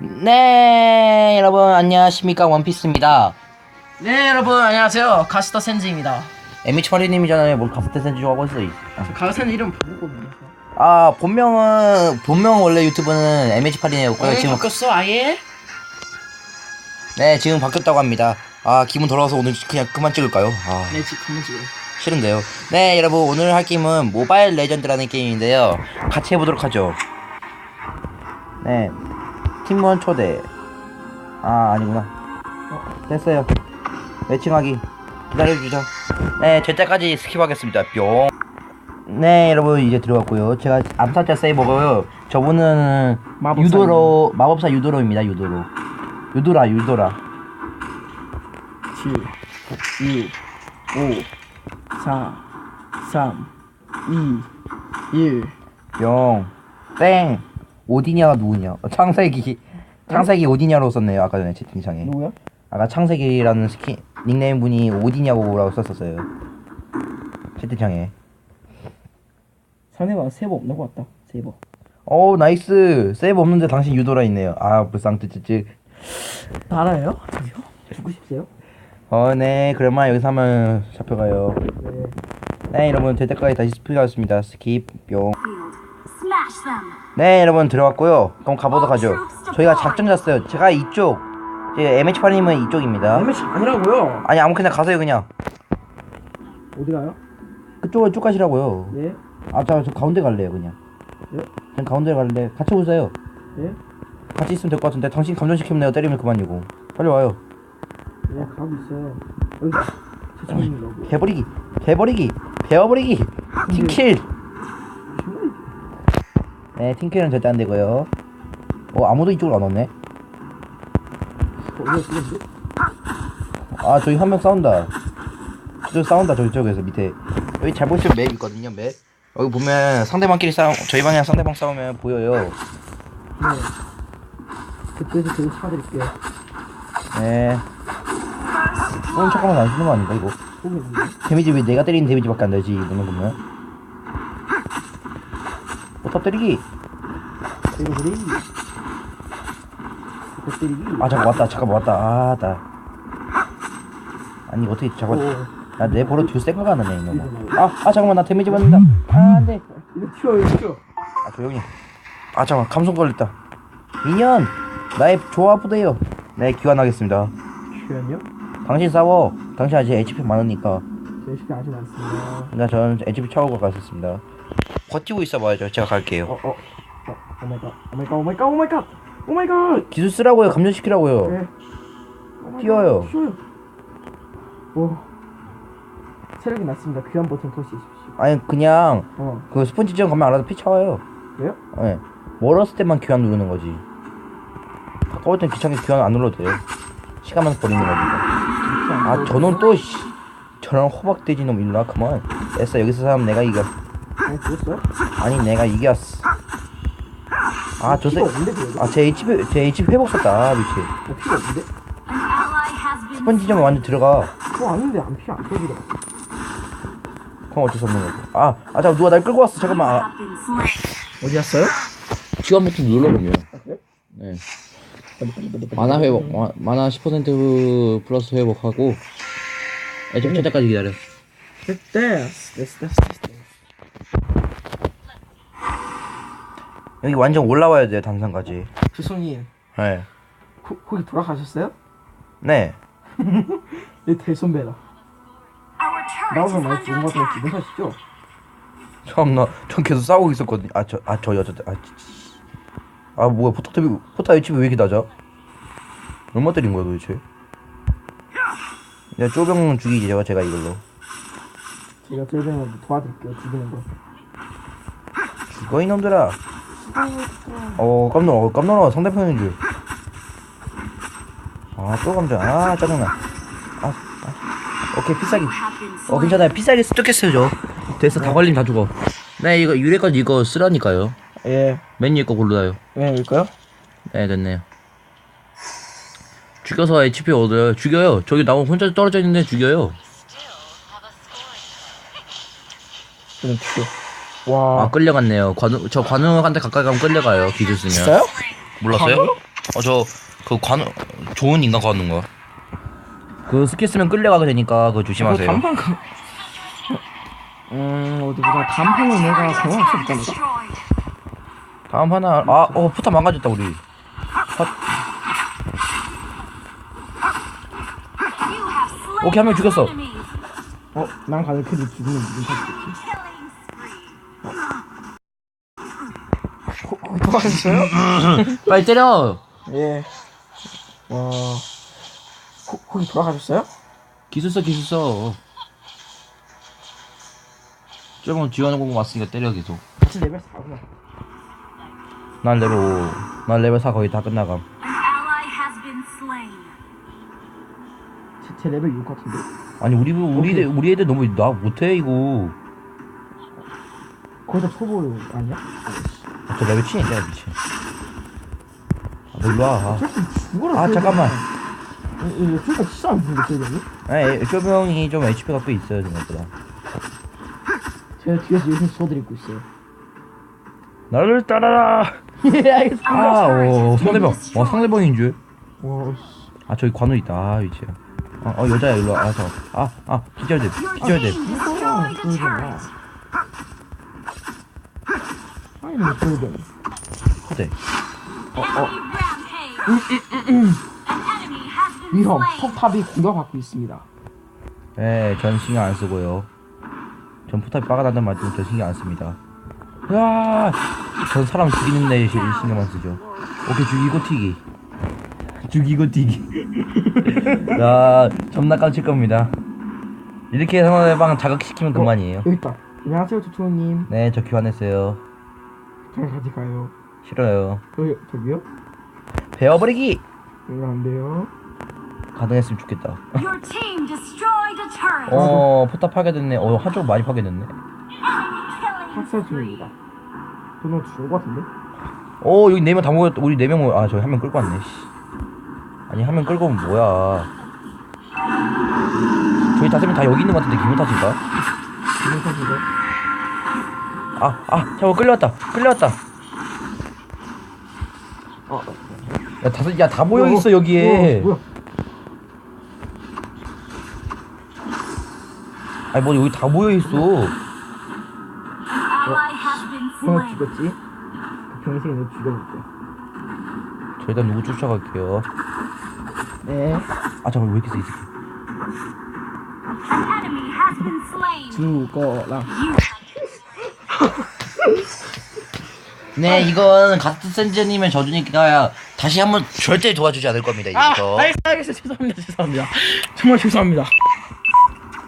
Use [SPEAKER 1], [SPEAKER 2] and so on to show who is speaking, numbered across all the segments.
[SPEAKER 1] 네, 여러분 안녕하십니까 원피스입니다.
[SPEAKER 2] 네 여러분 안녕하세요 가스터 센즈입니다
[SPEAKER 1] MH8님이잖아요. 뭘 가스트 센즈 하고 있어. 이-
[SPEAKER 2] 저 가스터 이름 바꾸거든요
[SPEAKER 1] 아 본명은 본명 원래 유튜브는 MH8이네였고요.
[SPEAKER 2] 어,
[SPEAKER 1] 지금
[SPEAKER 2] 바뀌었어 아예?
[SPEAKER 1] 네 지금 바뀌었다고 합니다. 아 기분 돌아와서 오늘 그냥 그만 찍을까요? 아
[SPEAKER 2] 네 지금 그만 지금
[SPEAKER 1] 싫은데요. 네 여러분 오늘 할 게임은 모바일 레전드라는 게임인데요. 같이 해보도록 하죠. 네 팀원 초대. 아 아니구나. 어, 됐어요. 매칭하기 기다려주자. 네 제때까지 스킵하겠습니다. 뿅. 네 여러분 이제 들어갔고요. 제가 암살자 세이버고요. 저분은
[SPEAKER 2] 마법사
[SPEAKER 1] 유도로 마법사 유도로입니다. 유도로. 유도라 유도라.
[SPEAKER 2] 7 6 5 4 3 2 1
[SPEAKER 1] 영, 땡, 오디냐가 누구냐? 어, 창세기, 창세기 오디냐로 썼네요. 아까 전에 채팅창에.
[SPEAKER 2] 누구야?
[SPEAKER 1] 아까 창세기라는 스킨 닉네임 분이 오디냐고라고 썼었어요. 채팅창에.
[SPEAKER 2] 상대방 세버 없는 것 같다 세버
[SPEAKER 1] 오 나이스. 세이브 없는데 당신 유도라 있네요. 아 불쌍 쯔쯔쯔.
[SPEAKER 2] 알아요? 저기요? 죽고 싶어요?
[SPEAKER 1] 어, 네. 그러면 여기서 하면 잡혀가요.
[SPEAKER 2] 네
[SPEAKER 1] 네, 여러분 될 때까지 다시 스피드 하겠습니다. 스킵 뿅. 네, 여러분 들어왔고요. 그럼 가보도록 하죠. 저희가 작전 짰어요. 제가 이쪽, 이제 MH8님은 이쪽입니다.
[SPEAKER 2] MH 아니라고요
[SPEAKER 1] 아니 아무렇게나 가세요 그냥.
[SPEAKER 2] 어디 가요?
[SPEAKER 1] 그쪽으로 쭉 가시라고요.
[SPEAKER 2] 네
[SPEAKER 1] 아, 저, 저 가운데 갈래요, 그냥.
[SPEAKER 2] 네?
[SPEAKER 1] 그냥 가운데 갈래. 같이 오세요.
[SPEAKER 2] 네?
[SPEAKER 1] 같이 있으면 될 것 같은데, 당신 감전시키면 내가 때리면 그만이고. 빨리 와요.
[SPEAKER 2] 네 가고 있어요 여기 창문이라고
[SPEAKER 1] 개버리기, 개버리기, 베어버리기, 팀킬. 네, 팀킬은 절대 안 되고요. 어, 아무도 이쪽으로 안 왔네. 아, 저기 한 명 싸운다. 저기 싸운다, 저기 쪽에서 밑에. 여기 잘 보시면 맵 있거든요, 맵. 여기 보면 상대방끼리 싸움, 저희 방이랑 상대방 싸우면 보여요.
[SPEAKER 2] 네 그때서 제가 사드릴게요
[SPEAKER 1] 네. 쏘는 척하면 안 쓰는 거 아닌가, 이거? 데미지 왜 내가 때리는 데미지밖에 안 되지, 이거는 보면. 포탑 때리기!
[SPEAKER 2] 이거 때리기
[SPEAKER 1] 아, 잠깐 왔다, 잠깐 왔다. 아, 나. 아니, 어떻게, 잠깐.
[SPEAKER 2] 어.
[SPEAKER 1] 나내 버릇 뒤로 센거 가네, 이놈아. 아, 아, 잠깐만, 나 데미지 받는다. 아, 안 돼.
[SPEAKER 2] 이거 튀어 이거 튀어
[SPEAKER 1] 아 조용히 아 잠깐 감성 걸렸다 미년 나의 조합부대요 네 교환하겠습니다
[SPEAKER 2] 튀었냐?
[SPEAKER 1] 당신 싸워 당신 아직 HP 많으니까
[SPEAKER 2] 제 시간 아직 많습니다
[SPEAKER 1] 그러니까 저는 HP 차오고 갔었습니다 버티고 있어봐야죠 제가 갈게요
[SPEAKER 2] 어, 어, 어, 오마이갓, 오마이갓, 오마이갓, 오마이갓, 오마이갓.
[SPEAKER 1] 기술 쓰라고요 감전시키라고요
[SPEAKER 2] 네. 오마이갓,
[SPEAKER 1] 뛰어요.
[SPEAKER 2] 뛰어요. 오, 체력이 낮습니다. 귀한 버튼 터치십시오.
[SPEAKER 1] 아니 그냥
[SPEAKER 2] 어,
[SPEAKER 1] 그 스폰지 지점 가면 알아서 피 차와요
[SPEAKER 2] 왜요?
[SPEAKER 1] 네 멀었을 때만 교환 누르는 거지 가까울 땐 귀찮게 교환 안 눌러도 돼요 시간만 버리는 거니까 아 저놈 또 씨, 저런 호박돼지 놈 일로와 그만 됐어 여기서 사람 내가 이겨
[SPEAKER 2] 아니 죽었어요?
[SPEAKER 1] 아니 내가 이겼어 아 저 새
[SPEAKER 2] 피가 없는데 그래도?
[SPEAKER 1] 아 제 HP 제 HP 회복 썼다 아 미치
[SPEAKER 2] 어, 피가 없는데?
[SPEAKER 1] 스펀지 점에 완전 들어가
[SPEAKER 2] 어, 아닌데 안 피 안 터지려.
[SPEAKER 1] 그럼 어쩔 수 없는 거고 아 아 잠깐 누가 날 끌고 왔어 잠깐만 아.
[SPEAKER 2] 어디 갔어요?
[SPEAKER 1] 지원 버튼 눌러보면
[SPEAKER 2] 그래?
[SPEAKER 1] 네 만화 회복 마- 만화 10% 플러스 회복하고 애정 최대까지 기다려
[SPEAKER 2] 됐어, 됐어, 됐어, 됐어.
[SPEAKER 1] 여기 완전 올라와야 돼요 단상까지
[SPEAKER 2] 주성님,
[SPEAKER 1] 네
[SPEAKER 2] 거, 거기 돌아가셨어요?
[SPEAKER 1] 네.
[SPEAKER 2] 내 대선배다.
[SPEAKER 3] Our turret
[SPEAKER 2] 나오면 많이
[SPEAKER 3] under
[SPEAKER 2] 죽은 것 같으면
[SPEAKER 3] attack.
[SPEAKER 2] 기억하시죠?
[SPEAKER 1] 참나 전 계속 싸우고 있었거든요 아 저 아 저 여자 아, 씨. 아 뭐야 포탑 포탑 HP 왜 이렇게 낮아 얼마 때린 거야 도대체 야 쪼병 죽이지 제가 제가 이걸로
[SPEAKER 2] 제가 제대로 도와드릴게요. 죽이는 거.
[SPEAKER 1] 죽어 이놈들아 어 깜놀 어 깜놀아 상대편인 줄 아또 깜짝 아 짜증나. 아, 아. 오케이 피싸기. 어. 괜찮아요 피싸기 스토했어요 저. 됐어. 다 걸리면 다 죽어. 네 이거 유래까지 이거 쓰라니까요.
[SPEAKER 2] 예.
[SPEAKER 1] 맨 위에 거 골라요.
[SPEAKER 2] 왜 일까요?
[SPEAKER 1] 네 됐네요. 죽여서 HP 얻어요. 죽여요. 저기 나무 혼자 떨어져 있는데 죽여요.
[SPEAKER 2] 저는 죽여. 와.
[SPEAKER 1] 아 끌려갔네요 관우 저 관우한테 가까이 가면 끌려가요 기술 쓰면
[SPEAKER 2] 진짜요?
[SPEAKER 1] 몰랐어요? 어저 그 관우 좋은 인간 관우인 거야. 그 스킬 쓰면 끌려가게 되니까 그거 조심하세요.
[SPEAKER 2] 그 단판 그... 음 어디 보자 단판은 내가 경험
[SPEAKER 3] destroyed.
[SPEAKER 1] 다음 하나 아어 포탑 망가졌다 우리.
[SPEAKER 3] Slain
[SPEAKER 1] 오케이, 한 명 죽였어.
[SPEAKER 3] enemies.
[SPEAKER 2] 어? 난 가는 그리 죽으면 무슨 사겠지 거, 거기 돌아가셨어요?
[SPEAKER 1] 빨리 때려.
[SPEAKER 2] 예. 와. 거, 거기 돌아가셨어요?
[SPEAKER 1] 기술 써 기술 써. 저번 지원하공 왔으니까 때려 계속.
[SPEAKER 2] 같이 레벨 4구나.
[SPEAKER 1] 난 레벨 5. 난 레벨 4 거의 다 끝나감.
[SPEAKER 3] An ally has been slain.
[SPEAKER 2] 제, 제 레벨 6 같은데.
[SPEAKER 1] 아니 우리 우리 애- 우리 애들 너무 나 못해 이거.
[SPEAKER 2] 거기서 초보 아니야?
[SPEAKER 1] 아, 저 레벨 7인데 미친. 아, 와. 아. 아, 잠깐만.
[SPEAKER 2] 이거 진짜 진짜 안 죽는데 저기?
[SPEAKER 1] 아니 쇼병이 좀 HP가 꽤 있어요 생각보다.
[SPEAKER 2] 제가 뒤에서 요새 입고 있어요.
[SPEAKER 1] 나를 따라라.
[SPEAKER 2] 예.
[SPEAKER 1] 아, 오, 상대방. 와 상대방인 줄.
[SPEAKER 2] 와 씨.
[SPEAKER 1] 아 저기 관우 있다. 아 위치야. 어, 어 여자야 일로 와. 아 저. 아아 기절돼.
[SPEAKER 3] Your
[SPEAKER 1] 기절돼.
[SPEAKER 2] 뭐 저기.
[SPEAKER 1] 그대.
[SPEAKER 2] 어 어.
[SPEAKER 3] An enemy has been
[SPEAKER 2] 위험. 폭탑이 공격받고 있습니다.
[SPEAKER 1] 네, 전 신경 안 쓰고요. 전 포탑이 빠가다는 말씀 전 신경 안 씁니다. 야, 전 사람 죽이는 데 시- 신경만 쓰죠. 오케이 죽이고 튀기. 죽이고 튀기. 야, 존나 깜칠 겁니다. 이렇게 상대방 자극시키면 그만이에요.
[SPEAKER 2] 여기 있다. 안녕하세요 조초님.
[SPEAKER 1] 네, 저 교환했어요.
[SPEAKER 2] 잘 같이 가요.
[SPEAKER 1] 싫어요.
[SPEAKER 2] 여기 저기요?
[SPEAKER 1] 베어버리기.
[SPEAKER 2] 여기 안 돼요.
[SPEAKER 1] 가능했으면 좋겠다.
[SPEAKER 3] Your team destroyed a turret.
[SPEAKER 1] 어, 포탑 파괴됐네. 어, 한쪽 많이 파괴됐네.
[SPEAKER 2] 학살. 중입니다. 저는 죽은 것 같은데?
[SPEAKER 1] 오 여기 네 명 다 모였 우리 네명 모여 아 저기 한명 끌고 왔네 씨. 아니 한 명 끌고 오면 뭐야 저희 다섯 명 다 여기 있는 것 같은데 기분 탓일까?
[SPEAKER 2] 지금 사실은
[SPEAKER 1] 아 아 잠깐 끌려왔다 끌려왔다
[SPEAKER 2] 어.
[SPEAKER 1] 야 다섯 야 다 모여 있어 여기에
[SPEAKER 2] 어, 뭐야?
[SPEAKER 1] 아니 뭐 여기 다 모여 있어.
[SPEAKER 2] 죽였지? 그 병신이 너 죽여볼게.
[SPEAKER 1] 저 일단 누구 쫓아갈게요
[SPEAKER 2] 네.
[SPEAKER 1] 아 잠깐 왜 이렇게 세이
[SPEAKER 3] been slain.
[SPEAKER 2] 죽어라.
[SPEAKER 1] 네 이건 가스 센저님의 저주니까 다시 한번 절대 도와주지 않을 겁니다 이제부터
[SPEAKER 2] 알겠어, 알겠어. 죄송합니다, 죄송합니다. 정말 죄송합니다.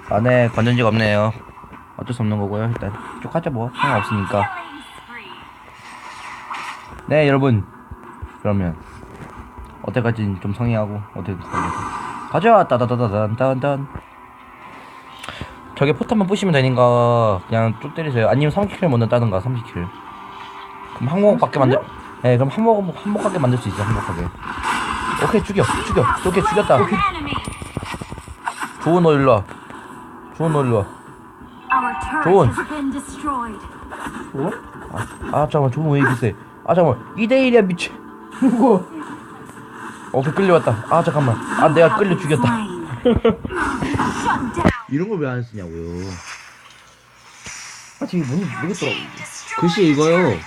[SPEAKER 1] 안에 건전지가 없네요 어쩔 수 없는 거고요 일단 쭉 하자 뭐 상관없으니까. 네 여러분 그러면 어때까지 좀 성의하고 어떻게 가자 따다다다단단단 저게 포탑만 부시면 되니까 그냥 쭉 때리세요. 아니면 30킬 먼저 따든가 30킬. 그럼 항목밖에 만들 네 그럼 항목 항목하게 만들 수 있어 항목하게 오케이 죽여 죽여 오케이 죽였다. 좋은 너 일로 와. 좋은 너 일로와.
[SPEAKER 3] Our turret
[SPEAKER 1] 좋은.
[SPEAKER 3] destroyed.
[SPEAKER 2] 뭐?
[SPEAKER 1] 아 잠깐만 좋은 왜 이렇게 세 아 잠깐만. 2대1이야 미친.
[SPEAKER 2] 누구?
[SPEAKER 1] 오케이 끌려왔다. 아 잠깐만. 아 내가 끌려 죽였다. 이런 걸 왜 안 쓰냐고요
[SPEAKER 2] 아, 지금 뭔지 모르겠더라고.
[SPEAKER 1] 글씨 읽어요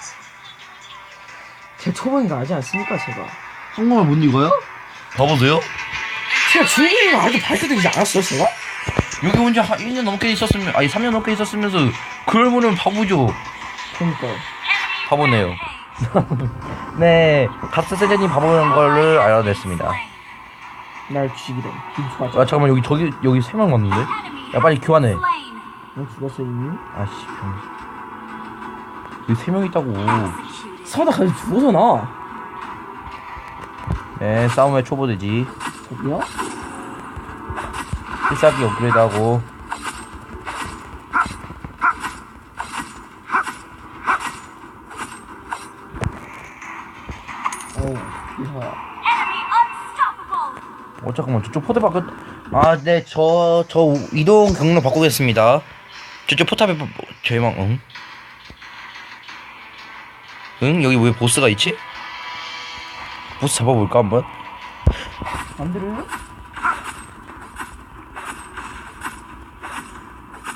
[SPEAKER 2] 제 초반인가 하지 않습니까, 제가?
[SPEAKER 1] 한국말 못 읽어요? 봐보세요
[SPEAKER 2] 제가 주인님이 아직 밝혀드리지 않았어요, 제가?
[SPEAKER 1] 여기 혼자 한 1년 넘게 있었으면 아니 3년 넘게 있었으면서 그걸 모르면 바보죠
[SPEAKER 2] 그러니까.
[SPEAKER 1] 바보네요 네 가스 세제님 바보라는 거를 알아냈습니다
[SPEAKER 2] 날 죽이던 김수하지.
[SPEAKER 1] 아 잠깐만 여기 저기 여기 세 명 왔는데 야 빨리 교환해.
[SPEAKER 2] 너 죽었어, 이미?
[SPEAKER 1] 아씨 병 여기 세 명 있다고.
[SPEAKER 2] 서다 가서 죽어서 나.
[SPEAKER 1] 네 싸움의 초보되지
[SPEAKER 2] 저기요?
[SPEAKER 1] 필살기 업그레이드하고
[SPEAKER 2] 어우, 이사야.
[SPEAKER 3] Enemy unstoppable.
[SPEAKER 1] 어 잠깐만 저쪽 포대 바꿔 아네저 저 이동 경로 바꾸겠습니다 저쪽 포탑에 제망 응? 응 여기 왜 보스가 있지? 보스 잡아볼까 한번?
[SPEAKER 2] 만들어요?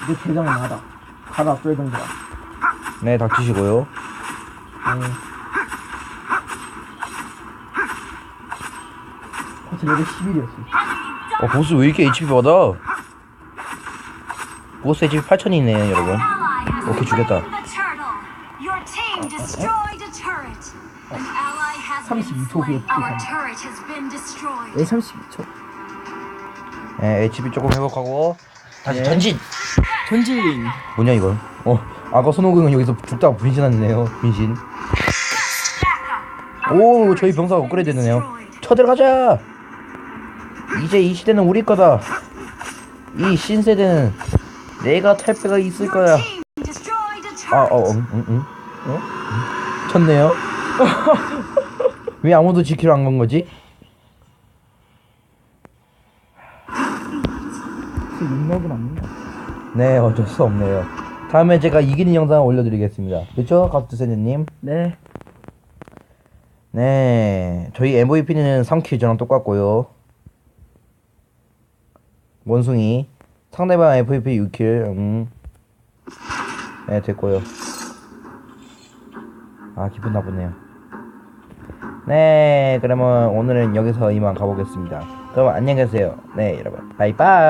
[SPEAKER 2] 내 대장은 나다. 가라, 쏠병들아.
[SPEAKER 1] 네 닥치시고요
[SPEAKER 2] 네. 벌써 레벨 11이었어.
[SPEAKER 1] 어 보스 왜 이렇게 HP 받아? 보스 HP 8000이네 여러분 Okay, 죽였다.
[SPEAKER 3] slain the turtle. Your team destroyed a turret. An ally has been
[SPEAKER 2] 32초
[SPEAKER 3] slain.
[SPEAKER 2] 후에. 네, 32초.
[SPEAKER 1] 네 HP 조금 회복하고 다시
[SPEAKER 2] 네.
[SPEAKER 1] 전진
[SPEAKER 2] 전진!
[SPEAKER 1] 뭐냐 이거 어 아까 손오공은 여기서 죽다가 분신하네요 분신 오 저희 병사가 업그레이드 되네요 쳐들어가자 이제 이 시대는 우리 거다 이 신세대는 내가 탈 배가 있을 거야
[SPEAKER 3] Team destroyed a turret.
[SPEAKER 1] 아어응응응 어? 응? 쳤네요 왜 아무도 지키러 안 간 거지?
[SPEAKER 2] 그 능력은 없는데.
[SPEAKER 1] 네 어쩔 수 없네요 다음에 제가 이기는 영상 올려드리겠습니다 그렇죠 갑투세님
[SPEAKER 2] 네.
[SPEAKER 1] 네, 저희 MVP는 3킬 저랑 똑같고요. 원숭이 상대방 MVP 6킬. 음. 네, 됐고요. 아, 기분 나쁘네요. 네, 그러면 오늘은 여기서 이만 가보겠습니다. 그럼 안녕히 계세요. 네, 여러분. 바이바이.